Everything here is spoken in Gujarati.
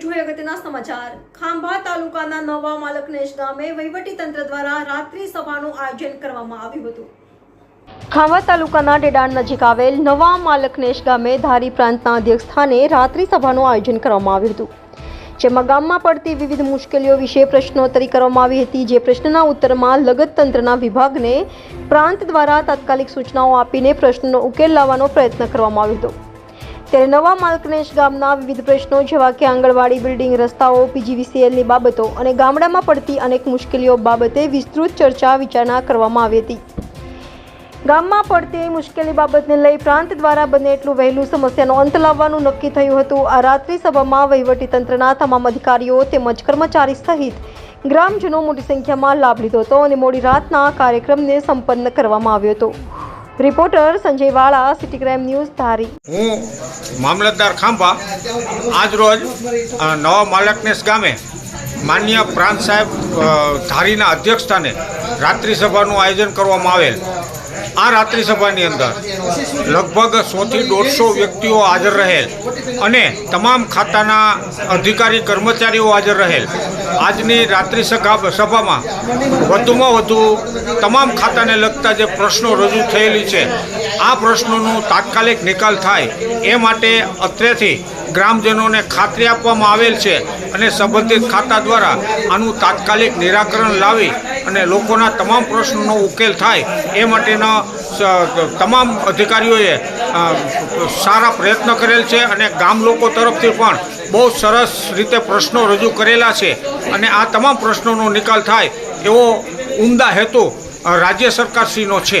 જોઈએ અગત્યના સમાચાર. ખાંભા તાલુકાના નવા માલકનેશ ગામે તંત્ર દ્વારા રાત્રિ સભાનું આયોજન કરવામાં આવ્યું હતું. ખાંભા તાલુકાના ડેડાણ નજીક આવેલ નવા માલકનેશ ગામે ધારી પ્રાંતના અધ્યક્ષ સ્થાને રાત્રિ સભાનું આયોજન કરવામાં આવ્યું હતું. જેમાં ગામમાં પડતી વિવિધ મુશ્કેલીઓ વિશે પ્રશ્નોત્તરી કરવામાં આવી હતી. જે પ્રશ્નના ઉત્તરમાં લગત તંત્રના વિભાગને પ્રાંત દ્વારા તાત્કાલિક સૂચનાઓ આપીને પ્રશ્નનો ઉકેલ લાવવાનો પ્રયત્ન કરવામાં આવ્યો હતો. ત્યારે નવા માલકનેશ ગામના વિવિધ પ્રશ્નો જેવા કે આંગણવાડી, બિલ્ડિંગ, રસ્તાઓ, પીજીવીસીએલની બાબતો અને ગામડામાં પડતી અનેક મુશ્કેલીઓ બાબતે વિસ્તૃત ચર્ચા વિચારણા કરવામાં આવી હતી. ગામમાં પડતી મુશ્કેલી બાબતને લઈ પ્રાંત દ્વારા બને એટલું વહેલું સમસ્યાનો અંત લાવવાનું નક્કી થયું હતું. આ રાત્રિ સભામાં વહીવટીતંત્રના તમામ અધિકારીઓ તેમજ કર્મચારી સહિત ગ્રામજનો મોટી સંખ્યામાં લાભ લીધો હતો અને મોડી રાતના કાર્યક્રમને સંપન્ન કરવામાં આવ્યો હતો. રિપોર્ટર સંજય વાળા સિટી ક્રાઇમ ન્યૂઝ ધારી. હું મામલતદાર ખાંભા આજ રોજ નવા માલકનેસ ગામે માન્ય પ્રાંત સાહેબ ધારીના અધ્યક્ષસ્થાને રાત્રિ સભાનું આયોજન કરવામાં આવેલ. આ રાત્રિ સભાની અંદર લગભગ સોથી દોઢસો વ્યક્તિઓ હાજર રહેલ અને તમામ ખાતાના અધિકારી કર્મચારીઓ હાજર રહેલ. આજની રાત્રિસભા સભામાં વધુમાં વધુ તમામ ખાતાને લગતા જે પ્રશ્નો રજૂ થયેલી છે, આ પ્રશ્નોનો તાત્કાલિક નિકાલ થાય એ માટે અત્રેથી ગ્રામજનોને ખાતરી આપવામાં આવેલ છે અને સંબંધિત ખાતા દ્વારા આનું તાત્કાલિક નિરાકરણ લાવી અને લોકોના તમામ પ્રશ્નોનો ઉકેલ થાય એ માટેના તમામ અધિકારીઓએ સારા પ્રયત્ન કરેલ છે અને ગામ લોકો તરફથી પણ બહુ સરસ રીતે પ્રશ્નો રજૂ કરેલા છે અને આ તમામ પ્રશ્નોનો નિકાલ થાય એવો ઉમદા હેતુ રાજ્ય સરકારશ્રીનો છે.